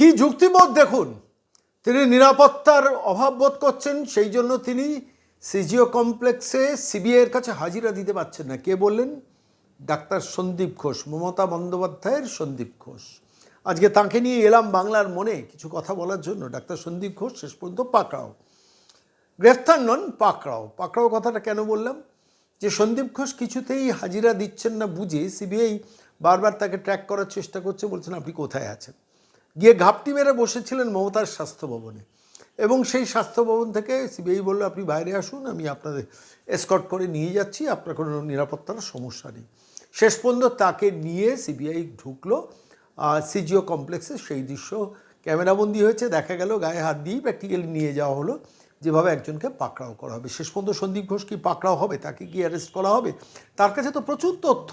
কি যুক্তিবোধ দেখুন? তিনি নিরাপত্তার অভাব বোধ করছেন, সেই জন্য তিনি সিজিও কমপ্লেক্সে সিবিআইয়ের কাছে হাজিরা দিতে পারছেন না। কে বললেন? ডাক্তার সন্দীপ ঘোষ, মমতা বন্দ্যোপাধ্যায়ের সন্দীপ ঘোষ। আজকে তাঁকে নিয়ে এলাম বাংলার মনে কিছু কথা বলার জন্য। ডাক্তার সন্দীপ ঘোষ, শেষ পর্যন্ত পাকড়াও। গ্রেফতার নন, পাকড়াও। পাকড়াও কথাটা কেন বললাম? যে সন্দীপ ঘোষ কিছুতেই হাজিরা দিচ্ছেন না বুঝে সিবিআই বারবার তাকে ট্র্যাক করার চেষ্টা করছে, বলছেন আপনি কোথায় আছেন? গিয়ে ঘাপটি মেরে বসেছিলেন মমতার স্বাস্থ্য ভবনে। এবং সেই স্বাস্থ্য ভবন থেকে সিবিআই বলল, আপনি বাইরে আসুন, আমি আপনাদের এসকট করে নিয়ে যাচ্ছি, আপনার কোনো নিরাপত্তার সমস্যা নেই। শেষ পর্যন্ত তাকে নিয়ে সিবিআই ঢুকলো। সিজিও কমপ্লেক্সে সেই দৃশ্য ক্যামেরাবন্দি হয়েছে, দেখা গেল গায়ে হাত দিয়েই প্র্যাকটিক্যালি নিয়ে যাওয়া হলো। যেভাবে একজনকে পাকড়াও করা হবে। শেষ পর্যন্ত সন্দীপ ঘোষ কি পাকড়াও হবে? তাকে কি অ্যারেস্ট করা হবে? তার কাছে তো প্রচুর তথ্য।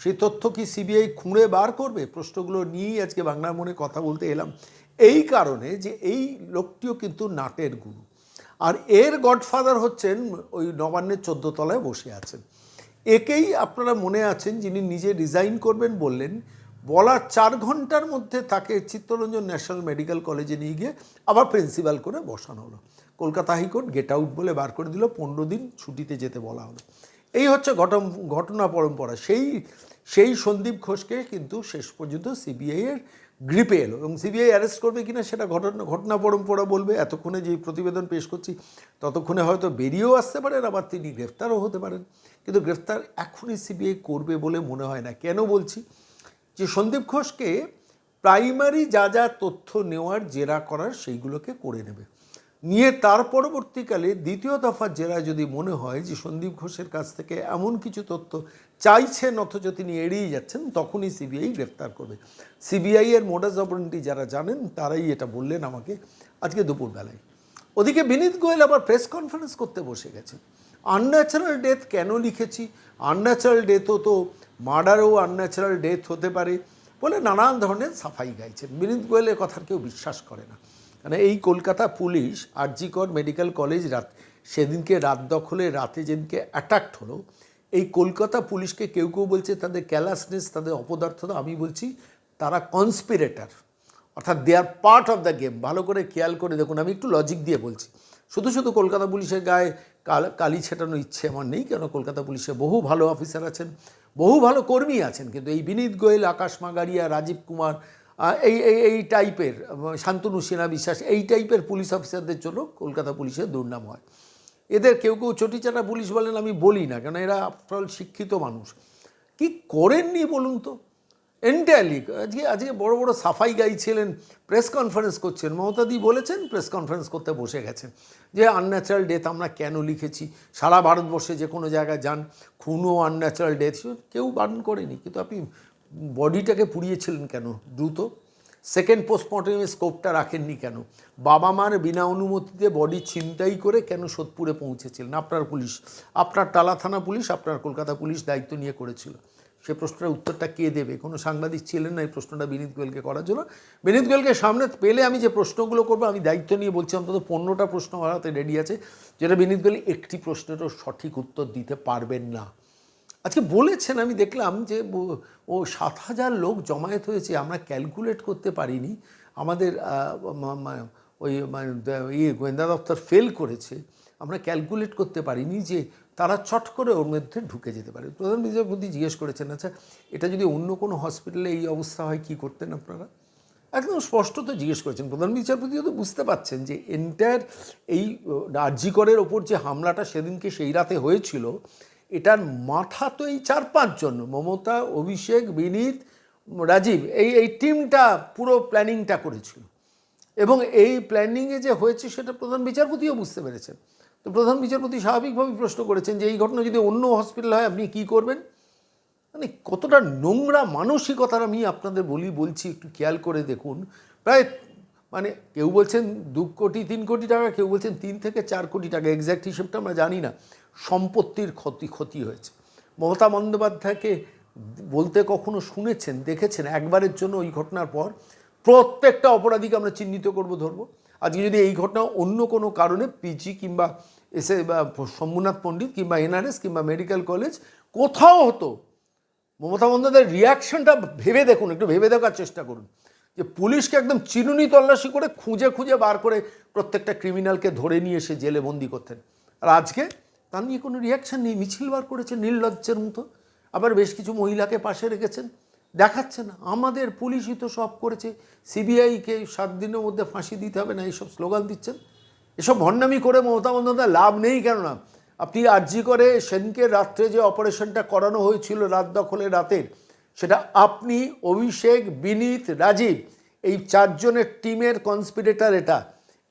সেই তথ্য কি সিবিআই খুঁড়ে বার করবে? প্রশ্নগুলো নিয়েই আজকে বাংলার মনে কথা বলতে এলাম। এই কারণে যে এই লোকটিও কিন্তু নাটের গুরু। আর এর গডফাদার হচ্ছেন ওই নবান্নের চোদ্দ তলায় বসে আছেন। একেই আপনারা মনে আছেন যিনি নিজে রিজাইন করবেন বললেন, বলার চার ঘণ্টার মধ্যে তাকে চিত্তরঞ্জন ন্যাশনাল মেডিকেল কলেজে নিয়ে গিয়ে আবার প্রিন্সিপাল করে বসানো হলো। কলকাতা হাইকোর্ট গেট আউট বলে বার করে দিল, পনেরো দিন ছুটিতে যেতে বলা হলো। এই হচ্ছে ঘটন ঘটনা পরম্পরা। সেই সেই সন্দীপ ঘোষকে কিন্তু শেষ পর্যন্ত সিবিআইয়ের গ্রিপে এলো এবং সিবিআই অ্যারেস্ট করবে কিনা সেটা ঘটনা ঘটনা পরম্পরা বলবে। এতক্ষণে যে প্রতিবেদন পেশ করছি, ততক্ষণে হয়তো বেরিয়েও আসতে পারেন, আবার তিনি গ্রেফতারও হতে পারেন। কিন্তু গ্রেফতার এখনই সিবিআই করবে বলে মনে হয় না। কেন বলছি? যে সন্দীপ ঘোষকে প্রাইমারি যা যা তথ্য নেওয়ার, জেরা করার, সেইগুলোকে করে নেবে। নিয়ে তার পরবর্তীকালে দ্বিতীয় দফার জেরায় যদি মনে হয় যে সন্দীপ ঘোষের কাছ থেকে এমন কিছু তথ্য চাইছেন অথচ তিনি এড়িয়ে যাচ্ছেন, তখনই সিবিআই গ্রেফতার করবে। সিবিআই এর মোডাস অপারেন্টি যারা জানেন, তারাই এটা বললেন আমাকে আজকে দুপুরবেলায়। ওদিকে বিনীত গোয়েল আবার প্রেস কনফারেন্স করতে বসে গেছে। আনন্যাচারাল ডেথ কেন লিখেছি? আনন্যাচারাল ডেথও তো মার্ডারও আনন্যাচারাল ডেথ হতে পারে বলে নানান ধরনের সাফাই গাইছেন। বিনীত গোয়েলের কথা কেউ বিশ্বাস করে না। মানে এই Kolkata police, RG Kar medical college রাত, সেদিনকে রাত দখলে, রাতে যেদিনকে অ্যাটাক্ট হলো, এই কলকাতা পুলিশকে কেউ কেউ বলছে তাদের ক্যালাসনেস তাদের অপদার্থতা, আমি বলছি তারা কনস্পিরেটার অর্থাৎ they are part of the game ভালো করে খেয়াল করে দেখুন, আমি একটু লজিক দিয়ে বলছি। শুধু শুধু কলকাতা পুলিশের গায়ে কাল, কালি ছেটানোর ইচ্ছে আমার নেই, কেন কলকাতা পুলিশে বহু ভালো অফিসার আছেন, বহু ভালো কর্মী আছেন, কিন্তু এই বিনীত গোয়েল, আকাশ মাগারিয়া রাজীব কুমার এই এই এই টাইপের শান্তনু সিনহা বিশ্বাস, এই টাইপের পুলিশ অফিসারদের জন্য কলকাতা পুলিশের দুর্নাম হয়। এদের কেউ কেউ চটিচাটা পুলিশ বলেন আমি বলি না কেন এরা আফটারঅল শিক্ষিত মানুষ। কি করেননি বলুন তো? এন্টায়ারলি আজকে আজকে বড় বড় সাফাই গাইছিলেন প্রেস কনফারেন্স করছেন, মমতাদি বলেছেন প্রেস কনফারেন্স করতে বসে গেছেন। যে আনন্যাচারাল ডেথ আমরা কেন লিখেছি? সারা ভারতবর্ষে যে কোনো জায়গায় যান, খুনও আনন্যাচারাল ডেথ কেউ বারণ করেনি। কিন্তু আপনি বডিটাকে পুড়িয়েছিলেন কেন? দ্রুত? সেকেন্ড পোস্টমর্টমের স্কোপটা রাখেননি কেন? বাবা মার বিনা অনুমতিতে বডি ছিনতাই করে কেন সোদপুরে পৌঁছেছিলেন? আপনার পুলিশ। আপনার টালা থানা পুলিশ, আপনার কলকাতা পুলিশ দায়িত্ব নিয়ে করেছিল। সে প্রশ্নের উত্তরটা কে দেবে? কোনো সাংবাদিক ছিলেন না, এই প্রশ্নটা বিনীত গোয়েলকে করার জন্য। বিনীত গোয়েলকে সামনে পেলে আমি যে প্রশ্নগুলো করব, আমি দায়িত্ব নিয়ে বলছি, অন্তত পনেরোটা প্রশ্ন আমার রেডি আছে, যেটা বিনীত গোয়েল একটি প্রশ্নেরও সঠিক উত্তর দিতে পারবেন না। আজকে বলেছেন, আমি দেখলাম যে ও সাত হাজার লোক জমায়েত হয়েছে, আমরা ক্যালকুলেট করতে পারিনি। আমাদের ওই ইয়ে গোয়েন্দা দপ্তর ফেল করেছে। আমরা ক্যালকুলেট করতে পারিনি যে তারা চট করে ওর মধ্যে ঢুকে যেতে পারে। প্রধান বিচারপতি জিজ্ঞেস করেছেন আচ্ছা এটা যদি অন্য কোনো হসপিটালে এই অবস্থা হয়, কি করতেন আপনারা? একদম স্পষ্ট তো জিজ্ঞেস করেছেন। প্রধান বিচারপতিও তো বুঝতে পারছেন যে এন্টায়ার এই রাজ্যিকরের ওপর যে হামলাটা সেদিনকে সেই রাতে হয়েছিল এটার মাথা তো এই চার পাঁচজন, মমতা, অভিষেক, বিনীত, রাজীব, এই এই টিমটা পুরো প্ল্যানিংটা করেছিল। এবং এই প্ল্যানিংয়ে যে হয়েছে সেটা প্রধান বিচারপতিও বুঝতে পেরেছেন। তো প্রধান বিচারপতি স্বাভাবিকভাবেই প্রশ্ন করেছেন যে এই ঘটনা যদি অন্য হসপিটাল হয়, আপনি কী করবেন? মানে কতটা নোংরা মানসিকতার আমি আপনাদের বলি, বলছি, একটু খেয়াল করে দেখুন। প্রায় মানে কেউ বলছেন দু কোটি, তিন কোটি টাকা, কেউ বলছেন তিন থেকে চার কোটি টাকা এক্স্যাক্ট হিসেবটা আমরা জানি না। সম্পত্তির ক্ষতি ক্ষতি হয়েছে। মমতা বন্দ্যোপাধ্যায়কে বলতে কখনো শুনেছেন, দেখেছেন? একবারের জন্য ওই ঘটনার পর প্রত্যেকটা অপরাধীকে আমরা চিহ্নিত করব, ধরবো। আজকে যদি এই ঘটনা অন্য কোনো কারণে পিজি কিংবা এসে শম্ভুনাথ পণ্ডিত কিংবা এনআরএস কিংবা মেডিকেল কলেজ কোথাও হতো, মমতা বন্দ্যোপাধ্যায়ের রিয়াকশনটা ভেবে দেখুন, একটু ভেবে দেখার চেষ্টা করুন। যে পুলিশকে একদম চিরুনি তল্লাশি করে খুঁজে খুঁজে বার করে প্রত্যেকটা ক্রিমিনালকে ধরে নিয়ে এসে জেলে বন্দি করতেন। আর আজকে তার নিয়ে কোনো রিয়াকশান নেই, মিছিল বার করেছে নির্লজ্জের মতো। আবার বেশ কিছু মহিলাকে পাশে রেখেছেন। দেখাচ্ছে না। আমাদের পুলিশই তো সব করেছে। সিবিআইকে সাত দিনের মধ্যে ফাঁসি দিতে হবে না, এইসব স্লোগান দিচ্ছেন। এসব ভণ্ডামি করে মমতা বন্দ্যোপাধ্যায় লাভ নেই কেননা, আপনি আর্জি করে সেদিনকে রাত্রে যে অপারেশনটা করানো হয়েছিল রাত দখলে রাতের, সেটা আপনি, অভিষেক, বিনীত, রাজীব, এই চারজনের টিমের কনস্পিরেটার এটা।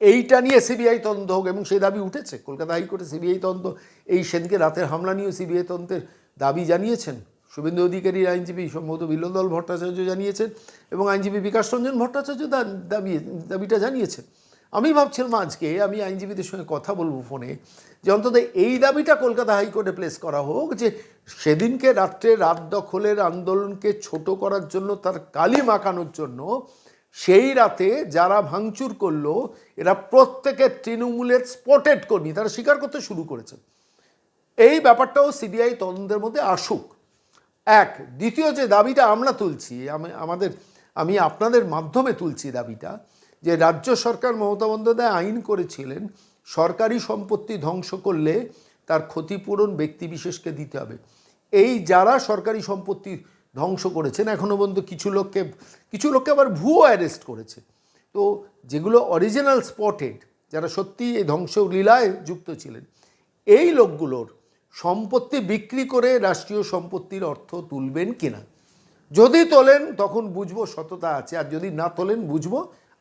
এইটা নিয়ে সিবিআই তদন্ত হোক এবং সেই দাবি উঠেছে, কলকাতা হাইকোর্টে সিবিআই তদন্ত, এই সেদিনকে রাতের হামলা নিয়েও সিবিআই তদন্তের দাবি জানিয়েছেন। শুভেন্দু অধিকারীর আইনজীবী সম্ভবত বিল্লদল ভট্টাচার্য জানিয়েছেন এবং আইনজীবী বিকাশ রঞ্জন ভট্টাচার্য দাবি, দাবিটা জানিয়েছেন। আমি ভাবছিলাম আজকে, আমি আইনজীবীদের সঙ্গে কথা বলব ফোনে, যে অন্তত এই দাবিটা কলকাতা হাইকোর্টে প্লেস করা হোক যে সেদিনকে রাত্রে রাত দখলের আন্দোলনকে ছোট করার জন্য, তার কালি মাখানোর জন্য সেই রাতে যারা ভাঙচুর করল, এরা প্রত্যেকে তৃণমূলের স্পটেড কর্মী, তারা স্বীকার করতে শুরু করেছে। এই ব্যাপারটাও সিবিআই তদন্তের মধ্যে আসুক। এক, দ্বিতীয় যে দাবিটা আমরা তুলছি, আমি- আমাদের, আমি আপনাদের মাধ্যমে তুলছি দাবিটা, যে রাজ্য সরকার মমতা বন্দ্যোপাধ্যায় আইন করেছিলেন, সরকারি সম্পত্তি ধ্বংস করলে তার ক্ষতিপূরণ ব্যক্তি বিশেষকে দিতে হবে। এই যারা সরকারি সম্পত্তি ধ্বংস করেছেন এখনও পর্যন্ত কিছু লোককে কিছু লোককে আবার ভুয়ো অ্যারেস্ট করেছে। তো যেগুলো অরিজিনাল স্পটেড যারা সত্যি এই ধ্বংস লীলায় যুক্ত ছিলেন, এই লোকগুলোর সম্পত্তি বিক্রি করে রাষ্ট্রীয় সম্পত্তির অর্থ তুলবেন কিনা? যদি তোলেন, তখন বুঝব সততা আছে, আর যদি না তোলেন, বুঝব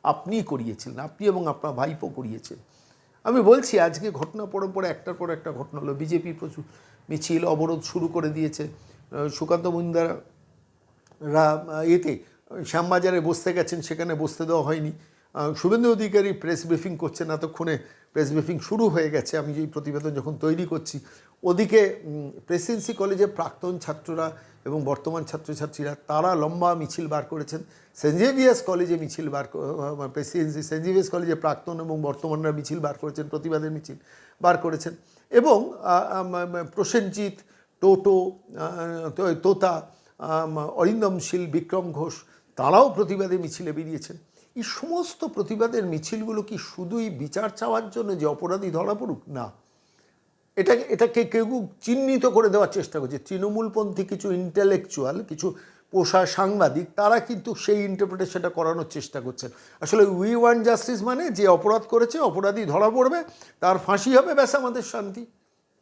আপনিই করিয়েছিলেন, আপনি এবং আপনার ভাইপো করিয়েছেন। আমি বলছি, আজকে ঘটনা পরম্পরা একটার পর একটা ঘটনা হলো, বিজেপি প্রচুর মিছিল, অবরোধ শুরু করে দিয়েছে। সুকান্ত মহিন্দার রা এতে শ্যামবাজারে বসতে গেছেন, সেখানে বসতে দেওয়া হয়নি। শুভেন্দু অধিকারী প্রেস ব্রিফিং করছেন, এতক্ষণে প্রেস ব্রিফিং শুরু হয়ে গেছে। আমি এই প্রতিবেদন যখন তৈরি করছি, ওদিকে প্রেসিডেন্সি কলেজে প্রাক্তন ছাত্ররা এবং বর্তমান ছাত্রছাত্রীরা, তারা লম্বা মিছিল বার করেছেন। সেন্ট কলেজে মিছিল বার প্রেসিডেন্সি সেন্ট কলেজে প্রাক্তন এবং বর্তমানরা মিছিল বার করেছেন, প্রতিবাদের মিছিল বার করেছেন। এবং প্রসেনজিৎ, টোটো তোতা অরিন্দম শীল, বিক্রম ঘোষ তারাও প্রতিবাদে মিছিলে বেরিয়েছেন এই সমস্ত প্রতিবাদের মিছিলগুলো কি শুধুই বিচার চাওয়ার জন্য যে অপরাধী ধরা পড়ুক? না। এটা, এটাকে কেউ চিহ্নিত করে দেওয়ার চেষ্টা করছে। তৃণমূলপন্থী কিছু ইন্টেলেকচুয়াল কিছু পোষা সাংবাদিক, তারা কিন্তু সেই ইন্টারপ্রিটেশনটা করানোর চেষ্টা করছেন। আসলে উই ওয়ান জাস্টিস মানে যে অপরাধ করেছে, অপরাধী ধরা পড়বে, তার ফাঁসি হবে, ব্যাস আমাদের শান্তি।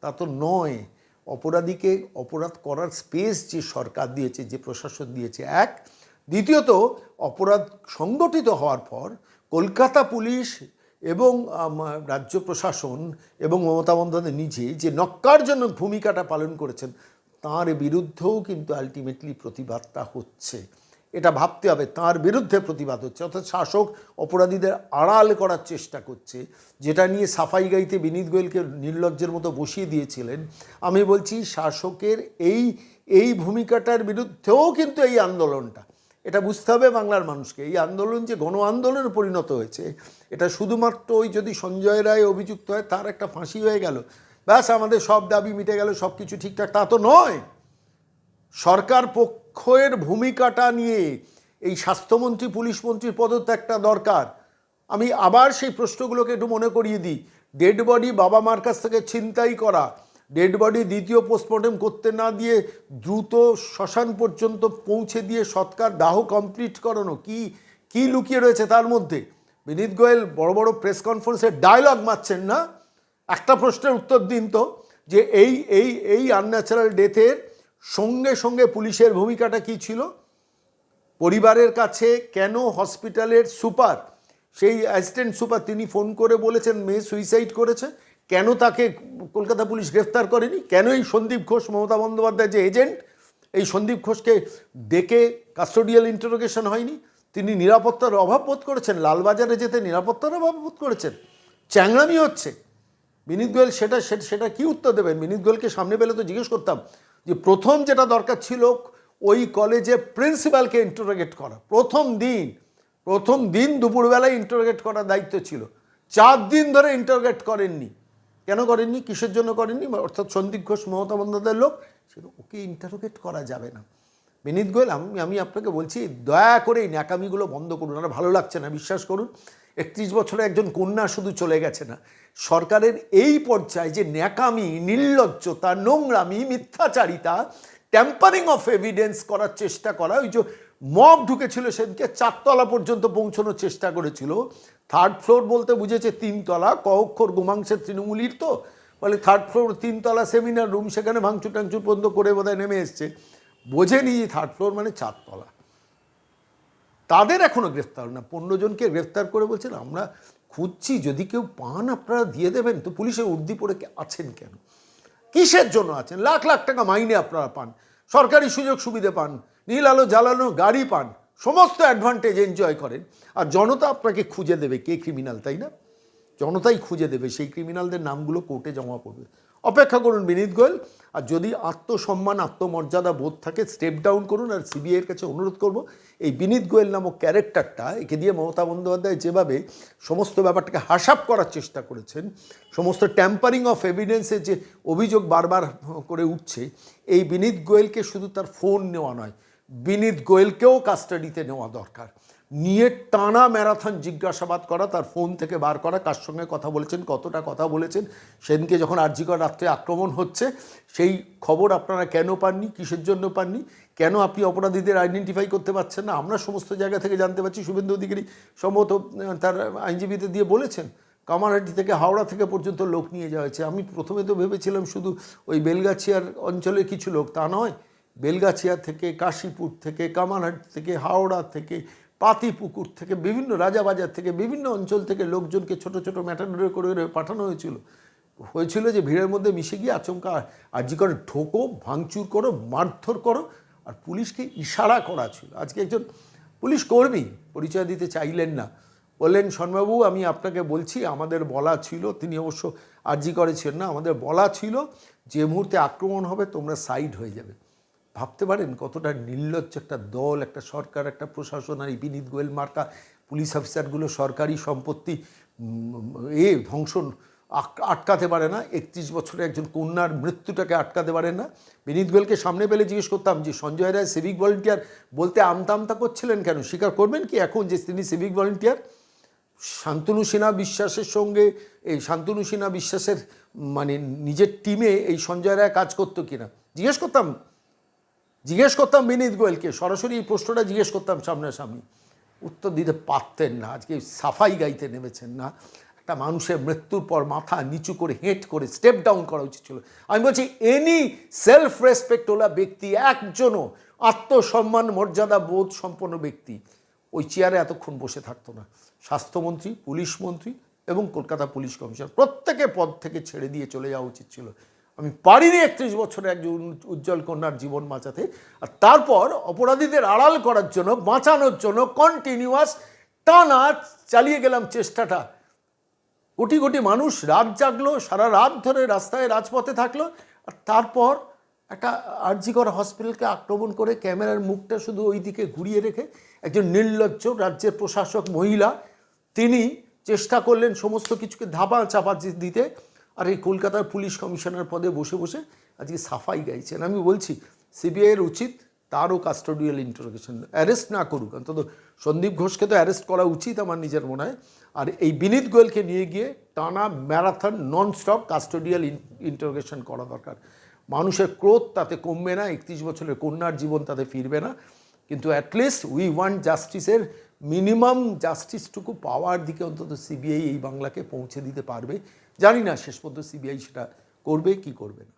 তা তো নয়। অপরাধীকে অপরাধ করার স্পেস যে সরকার দিয়েছে, যে প্রশাসন দিয়েছে, এক দ্বিতীয়ত, অপরাধ সংগঠিত হওয়ার পর কলকাতা পুলিশ এবং রাজ্য প্রশাসন এবং মমতা বন্দ্যোপাধ্যায় নিজে যে নক্কারজনক ভূমিকাটা পালন করেছেন, তার বিরুদ্ধেও কিন্তু আলটিমেটলি প্রতিবাদটা হচ্ছে। এটা ভাবতে হবে, তার বিরুদ্ধে প্রতিবাদ হচ্ছে। অর্থাৎ শাসক অপরাধীদের আড়াল করার চেষ্টা করছে, যেটা নিয়ে সাফাই গাইতে বিনীত গোয়েলকে নির্লজ্জের মতো বসিয়ে দিয়েছিলেন। আমি বলছি, শাসকের এই এই ভূমিকাটার বিরুদ্ধেও কিন্তু এই আন্দোলনটা। এটা বুঝতে হবে বাংলার মানুষকে। এই আন্দোলন যে গণ আন্দোলনে পরিণত হয়েছে, এটা শুধুমাত্র ওই যদি সঞ্জয় রায় অভিযুক্ত হয়, তার একটা ফাঁসি হয়ে গেল। ব্যাস, আমাদের সব দাবি মিটে গেল সব কিছু ঠিকঠাক। তা তো নয়। সরকার পক্ষের ভূমিকাটা নিয়ে এই স্বাস্থ্যমন্ত্রী, পুলিশ মন্ত্রীর পদত্যাগটা দরকার। আমি আবার সেই প্রশ্নগুলোকে একটু মনে করিয়ে দিই। ডেড বডি বাবা মার কাছ থেকে ছিনতাই করা ডেড বডি দ্বিতীয় পোস্টমর্টম করতে না দিয়ে দ্রুত শ্মশান পর্যন্ত পৌঁছে দিয়ে সৎকার, দাহ কমপ্লিট করানো, কি কি লুকিয়ে রয়েছে তার মধ্যে? বিনীত গোয়েল, বড় বড় প্রেস কনফারেন্সে ডায়লগ মারছেন না? একটা প্রশ্নের উত্তর দিন তো, যে এই এই এই আনন্যাচারাল ডেথের সঙ্গে সঙ্গে পুলিশের ভূমিকাটা কি ছিল? পরিবারের কাছে কেন হসপিটালের সুপার সেই অ্যাসিস্ট্যান্ট সুপার তিনি ফোন করে বলেছেন, মেয়ে সুইসাইড করেছে। কেন তাকে কলকাতা পুলিশ গ্রেফতার করেনি? কেন এই সন্দীপ ঘোষ, মমতা বন্দ্যোপাধ্যায় যে এজেন্ট, এই সন্দীপ ঘোষকে ডেকে কাস্টোডিয়াল ইন্টারোগেশন হয়নি? তিনি নিরাপত্তার অভাব বোধ করেছেন? লালবাজারে যেতে নিরাপত্তার অভাব বোধ করেছেন? চ্যাংড়ামি হচ্ছে। বিনীত গোয়েল সেটা সেটা কি উত্তর দেবেন? বিনীত গোয়েলকে সামনে পেলে তো জিজ্ঞেস করতাম যে প্রথম যেটা দরকার ছিল ওই কলেজে প্রিন্সিপালকে ইন্টারোগেট করা। প্রথম দিন প্রথম দিন দুপুরবেলায় ইন্টারোগেট করার দায়িত্ব ছিল। চার দিন ধরে ইন্টারোগেট করেননি। কেন করেননি? কিসের জন্য করেননি? অর্থাৎ সন্দীপ ঘোষ, মমতা বন্দ্যোপাধ্যায়ের লোক, সেটা ওকে ইন্টারোগেট করা যাবে না। বিনীত গোয়েল, আমি আমি আপনাকে বলছি, দয়া করে এই ন্যাকামিগুলো বন্ধ করুন। আর ভালো লাগছে না, বিশ্বাস করুন, একত্রিশ বছরে একজন কন্যা শুধু চলে গেছে না। সরকারের এই পর্যায়ে যে ন্যাকামি নির্লজ্জতা নোংরামি, মিথ্যাচারিতা ট্যাম্পারিং অফ এভিডেন্স করার চেষ্টা করা, ওই যে মব ঢুকেছিল সেদিনকে, চারতলা পর্যন্ত পৌঁছানোর চেষ্টা করেছিল। থার্ড ফ্লোর বলতে বুঝেছে তিনতলা ক অক্ষর গোমাংসের তৃণমূলীর তো। বলে থার্ড ফ্লোর তিনতলা সেমিনার রুম সেখানে ভাঙচুর টাংচুর পর্যন্ত করে বোধহয় নেমে এসছে। বোঝেনি থার্ড ফ্লোর মানে চারতলা। তাদের এখনও গ্রেফতার না, পনেরো জনকে গ্রেফতার করে বলছেন, আমরা খুঁজছি, যদি কেউ পান আপনারা দিয়ে দেবেন। তো পুলিশের উর্দি পড়ে কে- আছেন কেন? কিসের জন্য আছেন? লাখ লাখ টাকা মাইনে আপনারা পান। সরকারি সুযোগ সুবিধা পান। নীল আলো জ্বালানো গাড়ি পান, সমস্ত অ্যাডভান্টেজ এনজয় করেন। আর জনতা আপনাকে খুঁজে দেবে কে ক্রিমিনাল তাই না? জনতাই খুঁজে দেবে সেই ক্রিমিনালদের নামগুলো কোর্টে জমা পড়বে। অপেক্ষা করুন বিনীত গোয়েল, আর যদি আত্মসম্মান, আত্মমর্যাদা বোধ থাকে স্টেপ ডাউন করুন, আর সিবিআইয়ের কাছে অনুরোধ করব, এই বিনীত গোয়েল নামক ক্যারেক্টারটা একে দিয়ে মমতা বন্দ্যোপাধ্যায় যেভাবে সমস্ত ব্যাপারটাকে হাসাপ করার চেষ্টা করেছেন, সমস্ত ট্যাম্পারিং অফ এভিডেন্সের যে অভিযোগ বারবার করে উঠছে, এই বিনীত গোয়েলকে শুধু তার ফোন নেওয়া নয় বিনীত গোয়েলকেও কাস্টাডিতে নেওয়া দরকার। নিয়ে টানা ম্যারাথন জিজ্ঞাসাবাদ করা, তার ফোন থেকে বার করা, কার সঙ্গে কথা বলেছেন, কতটা কথা বলেছেন, সেদিনকে যখন আর্যিকর রাত্রে আক্রমণ হচ্ছে, সেই খবর আপনারা কেন পাননি, কিসের জন্য পাননি, কেন আপনি অপরাধীদের আইডেন্টিফাই করতে পারছেন না? আমরা সমস্ত জায়গা থেকে জানতে পারছি, শুভেন্দু অধিকারী সম্ভবত তার আইনজীবীদের দিয়ে বলেছেন, কামারহাটি থেকে হাওড়া থেকে পর্যন্ত লোক নিয়ে যাওয়া হয়েছে। আমি প্রথমে তো ভেবেছিলাম শুধু ওই বেলগাছিয়ার অঞ্চলে কিছু লোক, তা নয় বেলগাছিয়া থেকে, কাশীপুর থেকে, কামারহাট থেকে, হাওড়া থেকে, পাতিপুকুর থেকে, বিভিন্ন রাজাবাজার থেকে, বিভিন্ন অঞ্চল থেকে লোকজনকে ছোট ছোট ম্যাটাডোরে করে পাঠানো হয়েছিল। হয়েছিল যে ভিড়ের মধ্যে মিশে গিয়ে আচমকা আর্জি করে ঠোকো, ভাঙচুর করো, মারধর করো আর পুলিশকে ইশারা করা ছিল। আজকে একজন পুলিশ কর্মী পরিচয় দিতে চাইলেন না। বললেন শর্মাবু আমি আপনাকে বলছি, আমাদের বলা ছিল, তিনি অবশ্য আর্জি করেছেন না, আমাদের বলা ছিল যে মুহূর্তে আক্রমণ হবে, তোমরা সাইড হয়ে যাবে। ভাবতে পারেন কতটা নির্লজ্জ একটা দল, একটা সরকার, একটা প্রশাসন আর বিনীত গোয়েল মার্কা, পুলিশ অফিসারগুলো সরকারি সম্পত্তি এ ধ্বংস আটকাতে পারে না। একত্রিশ বছরে একজন কন্যার মৃত্যুটাকে আটকাতে পারে না। বিনীত গোয়েলকে সামনে পেলে জিজ্ঞেস করতাম যে, সঞ্জয় রায় সিভিক ভলেন্টিয়ার বলতে আমতা আমতা করছিলেন কেন? স্বীকার করবেন কি এখন যে তিনি সিভিক ভলেন্টিয়ার শান্তনু সিনহা বিশ্বাসের সঙ্গে, এই শান্তনু সিনহা বিশ্বাসের মানে নিজের টিমে এই সঞ্জয় রায় কাজ করতো কিনা? জিজ্ঞেস করতাম জিজ্ঞেস করতাম বিনীত গোয়েলকে, সরাসরি এই প্রশ্নটা জিজ্ঞেস করতাম সামনাসামনি উত্তর দিতে পারতেন না, আজকে সাফাই গাইতে নেমেছেন না। একটা মানুষের মৃত্যুর পর মাথা নিচু করে হেঁট করে স্টেপ ডাউন করা উচিত ছিল। আমি বলছি এনি সেলফ রেসপেক্টওয়ালা ব্যক্তি একজনও আত্মসম্মান, মর্যাদা, বোধ সম্পন্ন ব্যক্তি ওই চেয়ারে এতক্ষণ বসে থাকতো না। স্বাস্থ্যমন্ত্রী, পুলিশ মন্ত্রী এবং কলকাতা পুলিশ কমিশনার প্রত্যেকে পদ থেকে ছেড়ে দিয়ে চলে যাওয়া উচিত ছিল। আমি পারিনি একত্রিশ বছরে একজন উজ্জ্বল কন্যার জীবন বাঁচাতে। আর তারপর অপরাধীদের আড়াল করার জন্য, বাঁচানোর জন্য কন্টিনিউয়াস টানা চালিয়ে গেলাম চেষ্টাটা। কোটি কোটি মানুষ রাত জাগলো, সারা রাত ধরে রাস্তায় রাজপথে থাকল। আর তারপর একটা আরজিকর হসপিটালকে আক্রমণ করে ক্যামেরার মুখটা শুধু ওই দিকে ঘুরিয়ে রেখে একজন নির্লজ্জ রাজ্যের প্রশাসক মহিলা, তিনি চেষ্টা করলেন সমস্ত কিছুকে ধাপা চাপা দিতে। আর এই কলকাতার পুলিশ কমিশনার পদে বসে বসে আজকে সাফাই গাইছেন। আমি বলছি সিবিআইয়ের উচিত তারও কাস্টোডিয়াল ইন্টারোগেশন অ্যারেস্ট না করুক, অন্তত সন্দীপ ঘোষকে তো অ্যারেস্ট করা উচিত আমার নিজের মনে হয়। আর এই বিনীত গোয়েলকে নিয়ে গিয়ে টানা marathon non stop custodial interrogation করা দরকার। মানুষের ক্রোধ তাতে কমবে না, একত্রিশ বছরের কন্যার জীবন তাতে ফিরবে না। কিন্তু অ্যাটলিস্ট উই ওয়ান্ট জাস্টিসের মিনিমাম জাস্টিসটুকু পাওয়ার দিকে অন্তত সিবিআই এই বাংলাকে পৌঁছে দিতে পারবে। জানি না শেষ পর্যন্ত সিবিআই সেটা করবে কি করবে না।